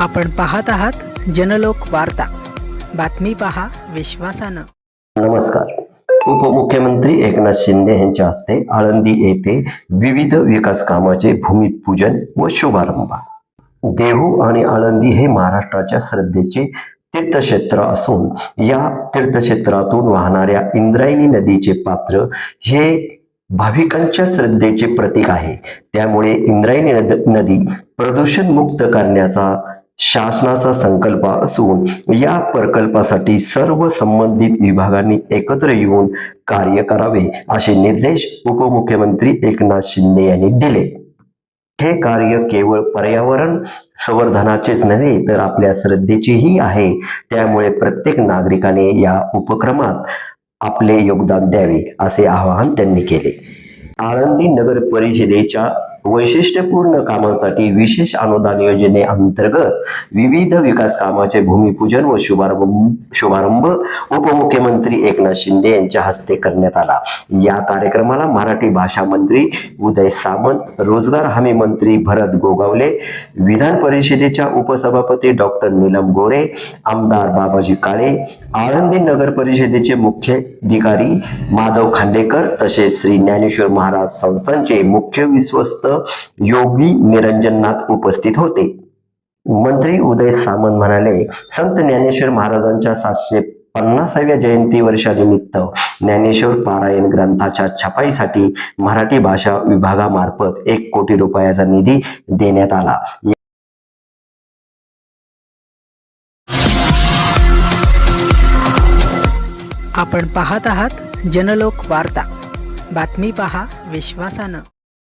आपण पाहत आहात जनलोक वार्ता. बातमी पहा विश्वासानं. नमस्कार. उपमुख्यमंत्री एकनाथ शिंदे यांच्या हस्ते आळंदी येथे विविध विकास कामाचे भूमिपूजन व शुभारंभ. देहू आणि आळंदी हे महाराष्ट्राच्या श्रद्धेचे तीर्थक्षेत्र असून या तीर्थक्षेत्रातून वाहणाऱ्या इंद्रायणी नदीचे पात्र हे भाविकांच्या श्रद्धेचे प्रतीक आहे. त्यामुळे इंद्रायणी नदी प्रदूषण मुक्त करण्याचा शासनाचा संकल्प असून या प्रकल्पासाठी सर्व संबंधित विभागांनी एकत्र येऊन कार्य करावे असे निर्देश उपमुख्यमंत्री एकनाथ शिंदे यांनी दिले. हे कार्य केवळ पर्यावरण संवर्धनाचेच नव्हे तर आपल्या श्रद्धेचेही आहे. त्यामुळे प्रत्येक नागरिकाने या उपक्रमात आपले योगदान द्यावे असे आवाहन त्यांनी केले. आळंदी नगर परिषदेच्या वैशिष्ट्यपूर्ण कामांसाठी विशेष अनुदान योजनेअंतर्गत विविध विकास कामाचे भूमिपूजन व शुभारंभ शुभारंभ उपमुख्यमंत्री एकनाथ शिंदे यांच्या हस्ते करण्यात आला. या कार्यक्रमाला मराठी भाषा मंत्री उदय सामंत रोजगार हमी मंत्री भरत गोगावले विधान परिषदेच्या उपसभापती डॉक्टर नीलम गोरे आमदार बाबाजी काळे आळंदी नगर परिषदेचे मुख्याधिकारी माधव खांडेकर तसेच श्री ज्ञानेश्वर महाराज संस्थांचे मुख्य विश्वस्त योगी निरंजननाथ उपस्थित होते. मंत्री उदय सामंत म्हणाले संत ज्ञानेश्वर महाराजांच्या सातशे पन्नासाव्या जयंती वर्षानिमित्त ज्ञानेश्वर पारायण ग्रंथाच्या छपाईसाठी मराठी भाषा विभागामार्फत एक कोटी रुपयाचा निधी देण्यात आला. आपण पाहत आहात जनलोक वार्ता. बातमी पहा विश्वासानं.